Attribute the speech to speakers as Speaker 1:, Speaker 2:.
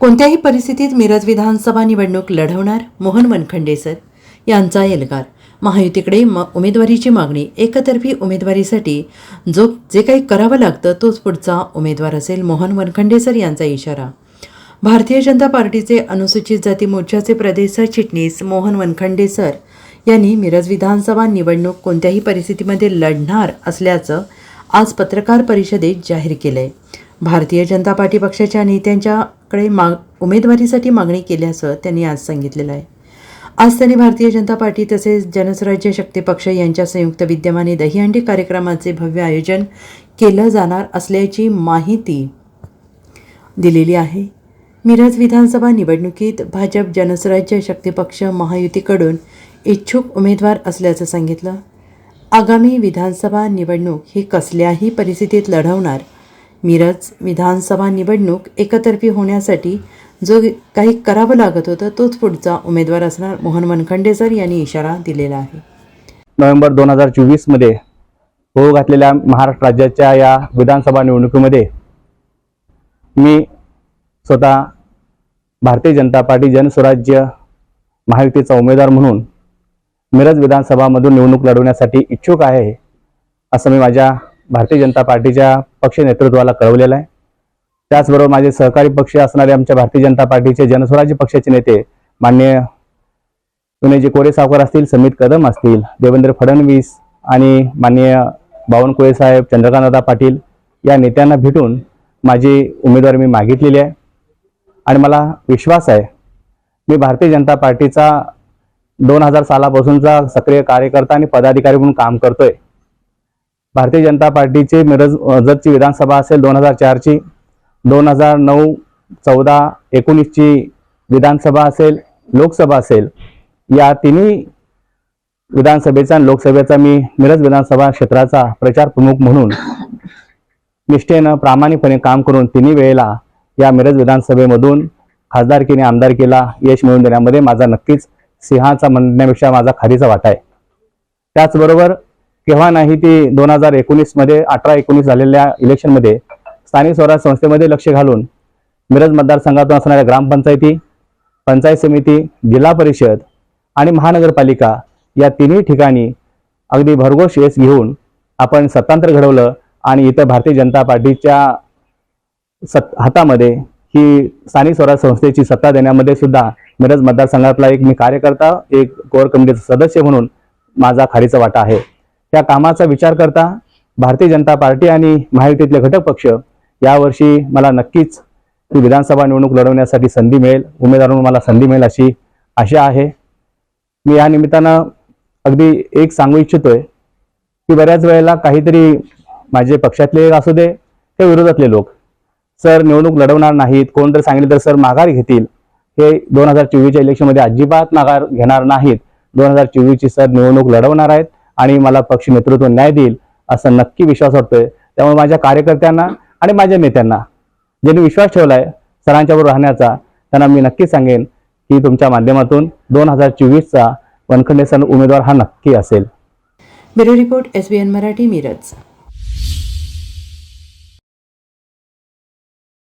Speaker 1: कोणत्याही परिस्थितीत मिरज विधानसभा निवडणूक लढवणार मोहन वनखंडे सर? यांचा एल्गार. महायुतीकडे म उमेदवारीची मागणी. एकतर्फी उमेदवारीसाठी जो जे काही करावं लागतं तोच पुढचा उमेदवार असेल मोहन वनखंडे सर यांचा इशारा. भारतीय जनता पार्टीचे अनुसूचित जाती मोर्चाचे प्रदेश सरचिटणीस मोहन वनखंडे सर यांनी मिरज विधानसभा निवडणूक कोणत्याही परिस्थितीमध्ये लढणार असल्याचं आज पत्रकार परिषदेत जाहीर केलं आहे भारतीय जनता पार्टी पक्षाच्या नेत्यांच्याकडे माग उमेदवारीसाठी मागणी केल्याचं त्यांनी आज सांगितलेलं आहे. आज त्यांनी भारतीय जनता पार्टी तसेच जनस्वराज्य शक्ती पक्ष यांच्या संयुक्त विद्यमाने दहीहंडी कार्यक्रमाचे भव्य आयोजन केलं जाणार असल्याची माहिती दिलेली आहे. मिरज विधानसभा निवडणुकीत भाजप जनस्वराज्य शक्ती पक्ष महायुतीकडून इच्छुक उमेदवार असल्याचं सांगितलं. आगामी विधानसभा निवडणूक ही कसल्याही परिस्थितीत लढवणार मिरज विधानसभा निवडणूक एकतर्फी होण्यासाठी जो काही करावं लागत होतं तोच पुढचा उमेदवार असणार मोहन मनखंडे सर यांनी इशारा दिलेला आहे.
Speaker 2: नोव्हेंबर दोन हजार चोवीसमध्ये होऊ घातलेल्या महाराष्ट्र राज्याच्या या विधानसभा निवडणुकीमध्ये मी स्वतः भारतीय जनता पार्टी जनस्वराज्य महायुतीचा उमेदवार म्हणून मिरज विधानसभामधून निवडणूक लढवण्यासाठी इच्छुक आहे असं मी माझ्या भारतीय जनता पार्टीच्या पक्ष नेतृत्वाला कळवलेलं आहे. त्याचबरोबर माझे सहकारी पक्ष असणारे आमच्या भारतीय जनता पार्टीचे जनस्वराज्य पक्षाचे नेते मान्य विनयजी कोरे सावकर असतील समित कदम असतील देवेंद्र फडणवीस आणि माननीय बावनकुळे साहेब चंद्रकांतदा पाटील या नेत्यांना भेटून माझी उमेदवारी मी मागितलेली आहे. आणि मला विश्वास आहे मी भारतीय जनता पार्टीचा दोन हजार सालापासूनचा सक्रिय कार्यकर्ता आणि पदाधिकारी म्हणून काम करतोय. भारतीय जनता पार्टीचे मिरज जतची विधानसभा असेल दोन हजार चारची दोन हजार नऊ चौदा एकोणीसची विधानसभा असेल लोकसभा असेल या तिन्ही विधानसभेचा आणि लोकसभेचा मी मिरज विधानसभा क्षेत्राचा प्रचार प्रमुख म्हणून निष्ठेनं प्रामाणिकपणे काम करून तिन्ही वेळेला या मिरज विधानसभेमधून खासदारकीने आमदारकीला यश मिळवून देण्यामध्ये माझा नक्कीच सिंहाचा म्हणण्यापेक्षा माझा खारीचा वाटा आहे. त्याचबरोबर केव्हा नाही ती दोन हजार एकोणीसमध्ये अठरा एकोणीस झालेल्या इलेक्शनमध्ये स्थानिक स्वराज संस्थेमध्ये लक्ष घालून मिरज मतदारसंघातून असणाऱ्या ग्रामपंचायती पंचायत समिती जिल्हा परिषद आणि महानगरपालिका या तिन्ही ठिकाणी अगदी भरघोस यश घेऊन आपण सत्तांतर घडवलं आणि इथं भारतीय जनता पार्टीच्या सत् हातामध्ये ही स्थानिक स्वराज संस्थेची सत्ता देण्यामध्ये सुद्धा मिरज मतदारसंघातला एक मी कार्यकर्ता एक कोर कमिटीचा सदस्य म्हणून माझा खारीचा वाटा आहे. त्या कामाचा विचार करता भारतीय जनता पार्टी आणि महायुतीतले घटक पक्ष यावर्षी मला नक्कीच ही विधानसभा निवडणूक लढवण्यासाठी संधी मिळेल. उमेदवार म्हणून मला संधी मिळेल अशी आशा आहे. मी या निमित्तानं अगदी एक सांगू इच्छितोय की बऱ्याच वेळेला काहीतरी माझे पक्षातले असू दे ते विरोधातले लोक सर निवडणूक लढवणार नाहीत कोण जर सांगितलं तर सर माघार घेतील. हे दोन हजार चोवीसच्या इलेक्शनमध्ये अजिबात माघार घेणार नाहीत. दोन हजार चोवीसची सर निवडणूक लढवणार आहेत. आणि मला पक्ष नेतृत्व न्याय देईल असा नक्की विश्वास वाटतोय. त्यामुळे माझ्या कार्यकर्त्यांना आणि माझ्या नेत्यांना ज्यांनी विश्वास ठेवलाय सरांच्यावर राहण्याचा त्यांना मी नक्की सांगेन की तुमच्या माध्यमातून दोन हजार चोवीसचा वनखंडे सण उमेदवार हा नक्की असेल.
Speaker 1: Bureau report S Marathi Miraj.